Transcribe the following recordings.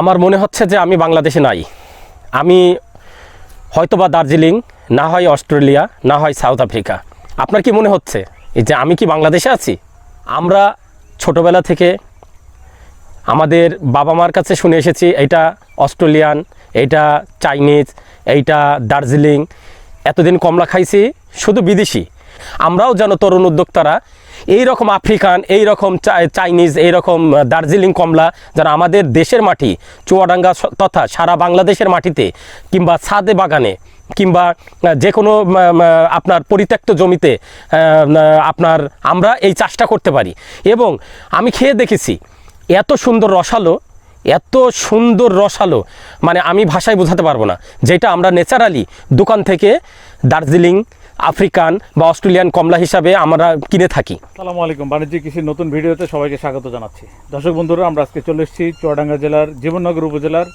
আমার মনে হচ্ছে যে আমি বাংলাদেশে নাই। আমি হয়তোবা দার্জিলিং, না হয় অস্ট্রেলিয়া, না হয় সাউথ আফ্রিকা। আপনার কি মনে হচ্ছে যে আমি কি বাংলাদেশে আছি? আমরা ছোটবেলা থেকে আমাদের বাবা মার কাছে শুনে এসেছি, এইটা অস্ট্রেলিয়ান, এইটা চাইনিজ, এইটা দার্জিলিং, এতদিন কমলা খাইছি, শুধু বিদেশি। আমরাও যেন তরুণ উদ্যোক্তারা এই রকম আফ্রিকান এই রকম চাইনিজ এই রকম দার্জিলিং কমলা যারা আমাদের দেশের মাটি, চুয়াডাঙ্গা তথা সারা বাংলাদেশের মাটিতে, কিংবা ছাদে বাগানে, কিংবা যে কোনো আপনার পরিত্যক্ত জমিতে আপনার, আমরা এই চাষটা করতে পারি। এবং আমি খেয়ে দেখেছি, এত সুন্দর রসালো, এত সুন্দর রসালো মানে আমি ভাষায় বোঝাতে পারব না, যেটা আমরা ন্যাচারালি দোকান থেকে দার্জিলিং আফ্রিকান বা অস্ট্রেলিয়ান কমলা হিসাবে আমরা কিনে থাকি। সালামু আলাইকুম। বাণিজ্য কৃষির নতুন ভিডিওতে সবাইকে স্বাগত জানাচ্ছি। দর্শক বন্ধুরা, আমরা আজকে চলে এসেছি চুয়াডাঙ্গা জেলার জীবননগর উপজেলার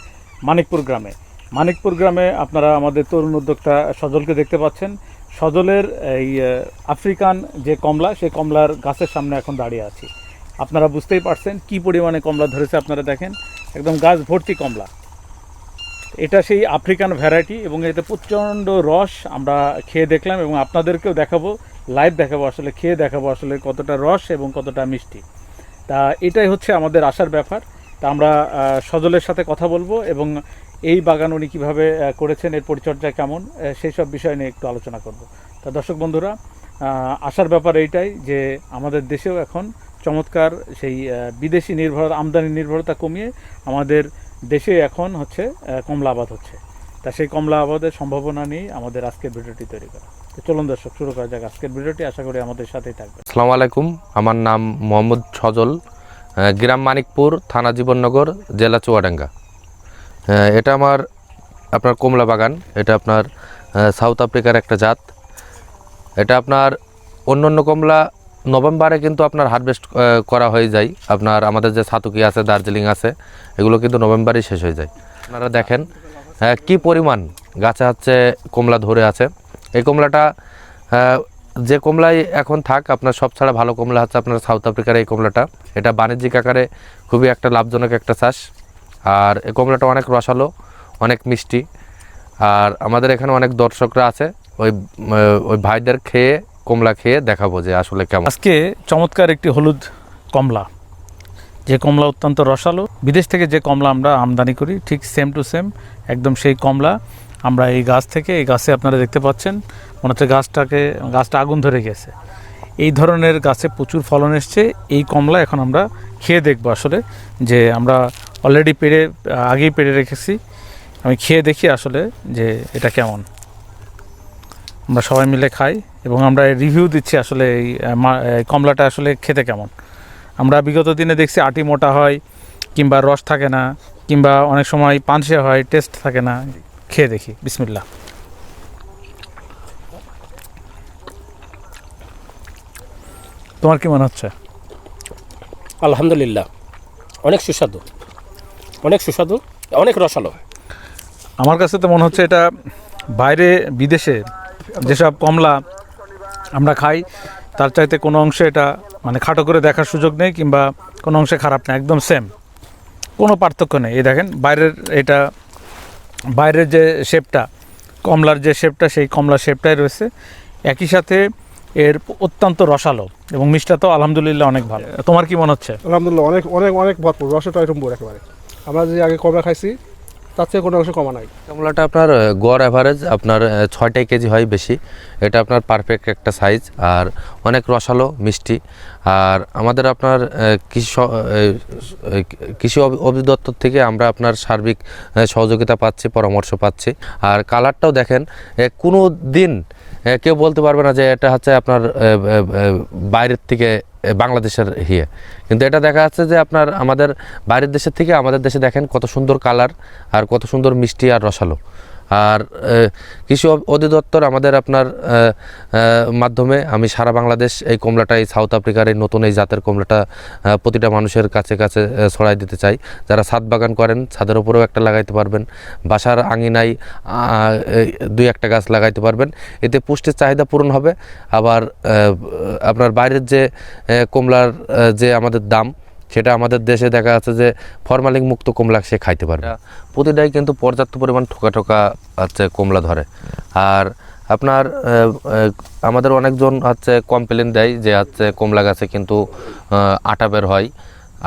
মানিকপুর গ্রামে। মানিকপুর গ্রামে আপনারা আমাদের তরুণ উদ্যোক্তা সজলকে দেখতে পাচ্ছেন। সজলের এই আফ্রিকান যে কমলা, সেই কমলার গাছের সামনে এখন দাঁড়িয়ে আছি। আপনারা বুঝতেই পারছেন কি পরিমাণে কমলা ধরেছে, আপনারা দেখেন। একদম গাছ ভর্তি কমলা। এটা সেই আফ্রিকান ভ্যারাইটি এবং এতে প্রচণ্ড রস আমরা খেয়ে দেখলাম এবং আপনাদেরকেও দেখাবো লাইভ দেখাবো আসলে, খেয়ে দেখাবো আসলে কতটা রস এবং কতটা মিষ্টি। তা এটাই হচ্ছে আমাদের আসার ব্যাপার। তা আমরা সজলের সাথে কথা বলব এবং এই বাগান উনি কীভাবে করেছেন, এর পরিচর্যা কেমন সেই সব বিষয় নিয়ে একটু আলোচনা করব। তা দর্শক বন্ধুরা আশার ব্যাপার এইটাই যে আমাদের দেশেও এখন চমৎকার সেই বিদেশি নির্ভর আমদানি নির্ভরতা কমিয়ে আমাদের দেশে এখন হচ্ছে কমলা আবাদ হচ্ছে। তা সেই কমলা আবাদের সম্ভাবনা নিয়ে আমাদের আজকের ভিডিওটি তৈরি করা। তো চলুন দর্শক, শুরু করা যাক আজকের ভিডিওটি। আশা করি আমাদের সাথেই থাকবে আসসালামু আলাইকুম, আমার নাম মোহাম্মদ সজল গ্রাম মানিকপুর, থানা জীবননগর, জেলা চুয়াডাঙ্গা। এটা আমার, আপনার কমলা বাগান, এটা আপনার সাউথ আফ্রিকার একটা জাত। এটা আপনার অন্য অন্য কমলা নভেম্বরে কিন্তু আপনার হারভেস্ট করা হয়ে যায়। আপনার আমাদের যে সাতুকি আছে, দার্জিলিং আছে, এগুলো কিন্তু নভেম্বরেই শেষ হয়ে যায়। আপনারা দেখেন কি পরিমাণ গাছে হচ্ছে কমলা ধরে আছে। এই কমলাটা যে কমলাই এখন থাক, আপনার সব ছাড়া ভালো কমলা হচ্ছে আপনার সাউথ আফ্রিকার এই কমলাটা। এটা বাণিজ্যিক আকারে খুবই একটা লাভজনক একটা চাষ। আর এই কমলাটা অনেক রসালো, অনেক মিষ্টি। আর আমাদের এখানে অনেক দর্শকরা আছে, ওই ওই ভাইদের খেয়ে কমলা খেয়ে দেখাবো যে আসলে কেমন। আজকে চমৎকার একটি হলুদ কমলা। যে কমলা অত্যন্ত রসালো। বিদেশ থেকে যে কমলা আমরা আমদানি করি, ঠিক সেম টু সেম একদম সেই কমলা। আমরা এই গাছ থেকে, এই গাছে আপনারা দেখতে পাচ্ছেন, মনে হচ্ছে গাছটাকে, গাছটা আগুন ধরে গেছে। এই ধরনের গাছে প্রচুর ফলন এসছে। এই কমলা এখন আমরা খেয়ে দেখব আসলে, যে আমরা অলরেডি পেরে আগেই পেরে রেখেছি। আমি খেয়ে দেখি আসলে যে এটা কেমন। আমরা সবাই মিলে খাই এবং আমরা রিভিউ দিচ্ছি আসলে এই মা- এই কমলাটা আসলে খেতে কেমন। আমরা বিগত দিনে দেখছি আটি মোটা হয় কিংবা রস থাকে না কিংবা অনেক সময় পানসে হয় টেস্ট থাকে না। খেয়ে দেখি বিসমিল্লা তোমার কি মনে হচ্ছে? আলহামদুলিল্লাহ। অনেক সুস্বাদু। অনেক সুস্বাদু অনেক রসালো। আমার কাছে তো মনে হচ্ছে এটা বাইরে বিদেশে যেসব কমলা আমরা খাই, তার চাইতে কোনো অংশে এটা মানে খাটো করে দেখার সুযোগ নেই কিংবা কোনো অংশে খারাপ না, একদম সেম কোনো পার্থক্য নেই। এই দেখেন, বাইরের এটা, বাইরের যে শেপটা কমলার যে শেপটা সেই কমলার শেপটাই রয়েছে। একই সাথে এর অত্যন্ত রসালো এবং মিষ্টা তো আলহামদুলিল্লাহ অনেক ভালো। তোমার কি মনে হচ্ছে? আলহামদুলিল্লাহ, অনেক অনেক অনেক ভরপুর রসটা এরকম একেবারে। আমরা যে আগে কমলা খাইছি তার থেকে কোনো অংশ কমা নাই। কমলাটা আপনার গড় অ্যাভারেজ আপনার ছয়টাই কেজি হয় বেশি। এটা আপনার পারফেক্ট একটা সাইজ আর অনেক রসালো, মিষ্টি। আর আমাদের আপনার কৃষি কৃষি অভি- অধিদপ্তর থেকে আমরা আপনার সার্বিক সহযোগিতা পাচ্ছি, পরামর্শ পাচ্ছি। আর কালারটাও দেখেন কোনো দিন কেউ বলতে পারবে না যে এটা হচ্ছে আপনার বাইরের থেকে বাংলাদেশের হিয়ে কিন্তু এটা দেখা যাচ্ছে যে আপনার আমাদের বাইরের দেশের থেকে আমাদের দেশে দেখেন কত সুন্দর কালার আর কত সুন্দর মিষ্টি আর রসালো। আর কৃষি অধিদপ্তর আমাদের আপনার মাধ্যমে আমি সারা বাংলাদেশ এই কমলাটা এই সাউথ আফ্রিকার এই নতুন এই জাতের কমলাটা প্রতিটা মানুষের কাছে কাছে ছড়াই দিতে চাই। যারা ছাদ বাগান করেন, ছাদের উপরেও একটা লাগাইতে পারবেন। বাসার আঙিনায় দুই একটা গাছ লাগাইতে পারবেন। এতে পুষ্টির চাহিদা পূরণ হবে। আবার আপনার বাইরের যে কমলার যে আমাদের দাম সেটা আমাদের দেশে দেখা যাচ্ছে যে ফরমালিন মুক্ত কমলা সে খাইতে পারবে। প্রতিটাই কিন্তু পর্যাপ্ত পরিমাণ ঠোকা ঠোকা হচ্ছে কমলা ধরে। আর আপনার আমাদের অনেকজন হচ্ছে কমপ্লেন দেয় যে হচ্ছে কমলা গাছে কিন্তু আটা বের হয়।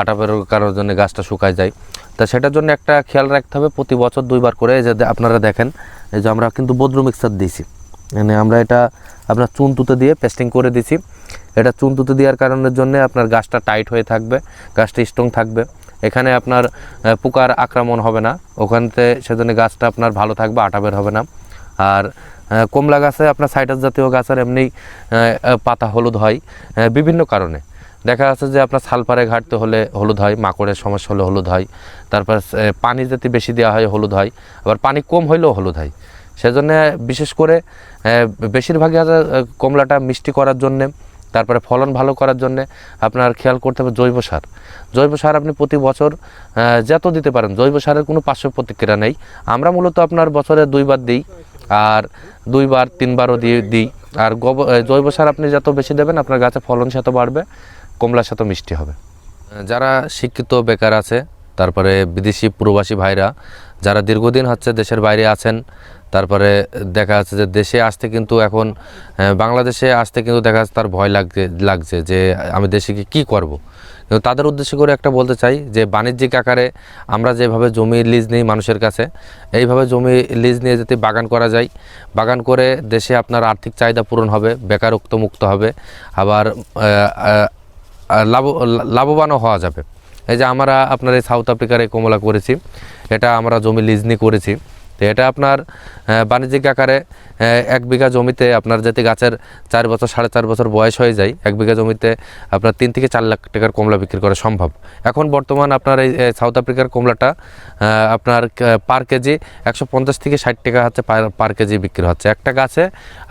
আটা বের কারোর জন্য গাছটা শুকায় যায়। তা সেটার জন্য একটা খেয়াল রাখতে হবে প্রতি বছর দুইবার করে। যে আপনারা দেখেন, এই যে আমরা কিন্তু বদ্রু মিক্সার দিয়েছি। মানে আমরা এটা আপনার চুন তুতে দিয়ে পেস্টিং করে দিছি। এটা চুন তুতে দেওয়ার কারণের জন্য আপনার গাছটা টাইট হয়ে থাকবে, গাছটা স্ট্রং থাকবে। এখানে আপনার পোকার আক্রমণ হবে না। ওখানতে সেজন্য গাছটা আপনার ভালো থাকবে, আটা বের হবে না। আর কমলা গাছে আপনার সাইটাস জাতীয় গাছের এমনি পাতা হলুদ হয় বিভিন্ন কারণে। দেখা যাচ্ছে যে আপনার সালফারে ঘাটতে হলে হলুদ হয়, মাকড়ের সমস্যা হলে হলুদ হয়। তারপর পানি যদি বেশি দেওয়া হয়, হলুদ হয়। আবার পানি কম হইলেও হলুদ হয়। সেজন্য বিশেষ করে বেশিরভাগই কমলাটা মিষ্টি করার জন্যে, তারপরে ফলন ভালো করার জন্যে আপনার খেয়াল করতে হবে জৈব সার। জৈব সার আপনি প্রতি বছর যত দিতে পারেন, জৈব সারের কোনো পার্শ্ব প্রতিক্রিয়া নেই। আমরা মূলত আপনার বছরে দুইবার দিই, আর দুইবার, তিনবারও দিয়ে দিই। আর গোবর জৈব সার আপনি যত বেশি দেবেন, আপনার গাছে ফলন সেত বাড়বে, কমলার সাথে মিষ্টি হবে। যারা শিক্ষিত বেকার আছে, তারপরে বিদেশি প্রবাসী ভাইরা, যারা দীর্ঘদিন হচ্ছে দেশের বাইরে আছেন তারপরে দেখা যাচ্ছে যে দেশে আসতে কিন্তু এখন বাংলাদেশে আসতে কিন্তু দেখা যাচ্ছে তার ভয় লাগছে লাগছে যে আমি দেশে কী করব। কিন্তু তাদের উদ্দেশ্য করে একটা বলতে চাই যে বাণিজ্যিক আকারে আমরা যেভাবে জমি লিজ নিই মানুষের কাছে, এইভাবে জমি লিজ নিয়ে যদি বাগান করা যায়, বাগান করে দেশে আপনার আর্থিক চাহিদা পূরণ হবে, বেকারত্ব মুক্ত হবে, আবার লাভ, লাভবানও হওয়া যাবে। এই যে আমরা আপনার এই সাউথ আফ্রিকার এই কমলা করেছি, এটা আমরা জমি লিজনি করেছি। তো এটা আপনার বাণিজ্যিক আকারে এক বিঘা জমিতে আপনার যাতে গাছের চার বছর, সাড়ে চার বছর বয়স হয়ে যায়, এক বিঘা জমিতে আপনার তিন থেকে চার লাখ টাকার কমলা বিক্রি করা সম্ভব। এখন বর্তমান আপনার এই সাউথ আফ্রিকার কমলাটা আপনার পার কেজি একশো পঞ্চাশ থেকে ষাট টাকা হচ্ছে পার কেজি বিক্রি হচ্ছে। একটা গাছে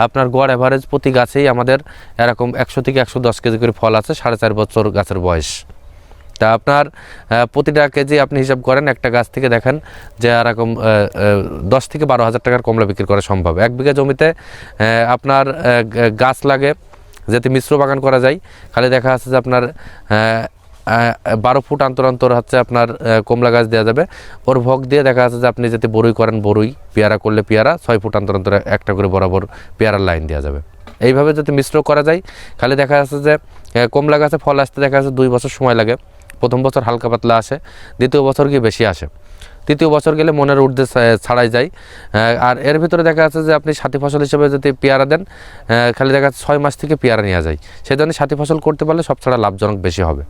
আপনার গড় অ্যাভারেজ প্রতি গাছেই আমাদের এরকম একশো থেকে একশো দশ কেজি করে ফল আছে, সাড়ে চার বছর গাছের বয়স। তা আপনার প্রতিটা কেজি আপনি হিসাব করেন, একটা গাছ থেকে দেখেন যে এরকম দশ থেকে বারো হাজার টাকার কমলা বিক্রি করা সম্ভব। এক বিঘা জমিতে আপনার গাছ লাগে যাতে মিশ্র বাগান করা যায়, খালি দেখা যাচ্ছে যে আপনার বারো ফুট অন্তর অন্তর হচ্ছে আপনার কমলা গাছ দেওয়া যাবে। ওর ভোগ দিয়ে দেখা যাচ্ছে যে আপনি যাতে বরুই করেন, বরুই, পেয়ারা করলে পেয়ারা, ছয় ফুট অন্তর অন্তর একটা করে বরাবর পেয়ারার লাইন দেওয়া যাবে। এইভাবে যদি মিশ্র করা যায়, খালি দেখা যাচ্ছে যে কমলা গাছে ফল আসতে দেখা যাচ্ছে দুই বছর সময় লাগে। প্রথম বছর হালকা পাতলা আসে, দ্বিতীয় বছর কি বেশি আসে? তৃতীয় বছর গেলে মনের ঊর্ধ্বে ছাড়াই যায়। আর এর ভিতরে দেখা যাচ্ছে যে আপনি সাথী ফসল হিসেবে যদি পেয়ারা দেন খালি দেখা যাচ্ছে ছয় মাস থেকে পেয়ারা নেওয়া যায়। সেই জন্য সাথী ফসল করতে পারলে সব ছাড়া লাভজনক বেশি হবে।